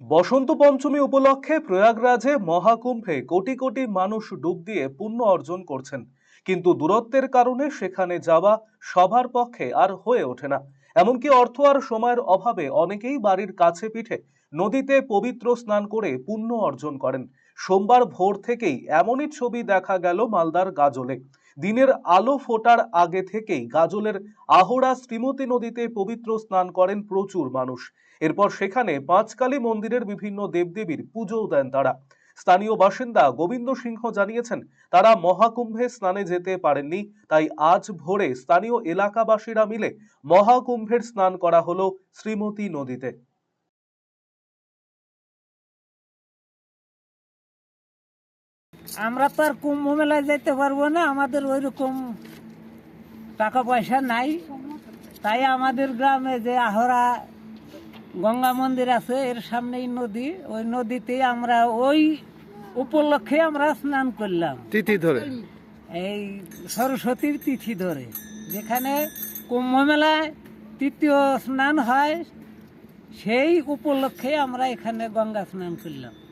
বসন্ত পঞ্চমী উপলক্ষে প্রয়াগরাজে মহাকুম্ভে কোটি কোটি মানুষ ডুব দিয়ে পুণ্য অর্জন করছেন। কিন্তু দূরত্বের কারণে সেখানে যাওয়া সবার পক্ষে আর হয়ে ওঠে না। এমনকি অর্থ আর সময়ের অভাবে অনেকেই বাড়ির কাছে পিঠে নদীতে পবিত্র স্নান করে পুণ্য অর্জন করেন। সোমবার ভোর থেকেই এমনই ছবি দেখা গেল মালদার গাজলে। দিনের আলো ফোটার আগে থেকেই গাজলের আহড়া শ্রীমতী নদীতে পবিত্র স্নান করেন প্রচুর মানুষ। এরপর সেখানে পাঁচকালী মন্দিরের বিভিন্ন দেবদেবীর পুজোও দেন তারা। স্থানীয় বাসিন্দা গোবিন্দ সিংহ জানিয়েছেন, তারা মহাকুম্ভে স্নানে যেতে পারেননি, তাই আজ ভোরে স্থানীয় এলাকাবাসীরা মিলে মহাকুম্ভের স্নান করা হলো শ্রীমতী নদীতে। আমরা তো আর কুম্ভ মেলায় যেতে পারব না আমাদের ওই রকম টাকা পয়সা নাই। তাই আমাদের গ্রামে যে আহরা গঙ্গা মন্দির আছে এর সামনেই নদী। ওই নদীতে আমরা ওই উপলক্ষে আমরা স্নান করলাম। তিথি ধরে? এই সরস্বতীর তিথি ধরে যেখানে কুম্ভ মেলায় তৃতীয় স্নান হয় সেই উপলক্ষে আমরা এখানে গঙ্গা স্নান করলাম।